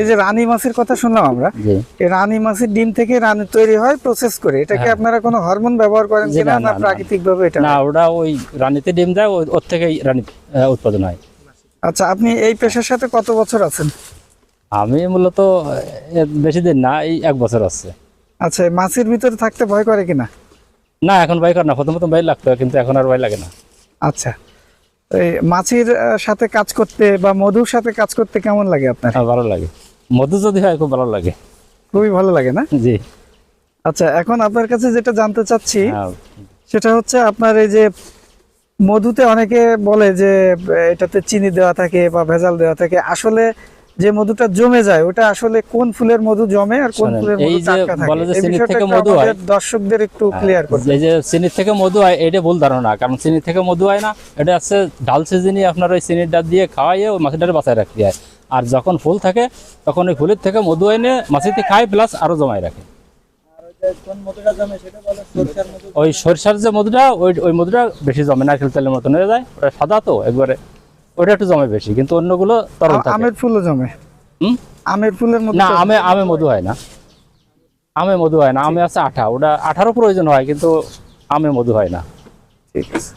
এই যে রানী মাছের কথা শুনলাম আমরা রানী মাছের ডিম থেকে রানী তৈরি হয় প্রসেস করে। এটাকে হ্যাঁ। আপনারা কোনো হরমোন ব্যবহার করেন কিনা না। প্রাকৃতিক ভাবে এটা? না ওটা ওই রানীতে ডিম দেয় ওর থেকে রানী উৎপাদন হয়। আচ্ছা আপনি এই পেশার সাথে কত বছর আছেন? আমি মূলত বেশি দিন না এই এক বছর আছে। আচ্ছা মাছের ভিতরে থাকতে ভয় করে কিনা? না এখন ভয় করে না। প্রথম প্রথম ভাই লাগতো কিন্তু এখন আর ভয় লাগে না। আচ্ছা। মাছের সাথে কাজ করতে বা মধুর সাথে কাজ করতে কেমন লাগে আপনার? হ্যাঁ, ভালো লাগে। মধু যদি হয় খুব ভালো লাগে। খুবই ভালো লাগে না? জি। আচ্ছা এখন আপনার কাছে যেটা জানতে চাচ্ছি হ্যাঁ, সেটা হচ্ছে আপনার এই যে মধুতে অনেকে বলে যে এটাতে চিনি দেওয়া থাকে বা ভেজাল দেওয়া থাকে। আসলে যে মধুটা জমে যায় ওটা আসলে কোন ফুলের মধু জমে আর কোন ফুলের মধু টাটকা থাকে? বলে যে এই থেকে মধু হয়। দর্শকদের একটু ক্লিয়ার করতে এই যে চিনির থেকে মধু হয় এটা ভুল ধারণা কারণ চিনির থেকে মধু হয় না এটা হচ্ছে ডাল সিজনই আপনার ওই চিনির ডাল দিয়ে খাওয়াইয়ে ওই মাছের বাঁচায় রাখতে হয়। আর যখন ফুল থাকে তখন ওই ফুলের থেকে মধু এনে মাছিতে খায় প্লাস আরও জমায় রাখে। ওই সরিষার যে মধুটা ওই ওই মধুটা বেশি জমে নারকেল তেলের মতন হয়ে যায় ওটা সাদা তো একবারে। ওটা একটু জমে বেশি কিন্তু অন্যগুলো তরল থাকে। আমের ফুলও জমে। হুম? আমের ফুলের মধ্যে না আমে আমে মধু হয় না। আমে মধু হয় না আমে আছে আঠা। ওটা আঠারও প্রয়োজন হয় কিন্তু আমে মধু হয় না। ঠিক আছে।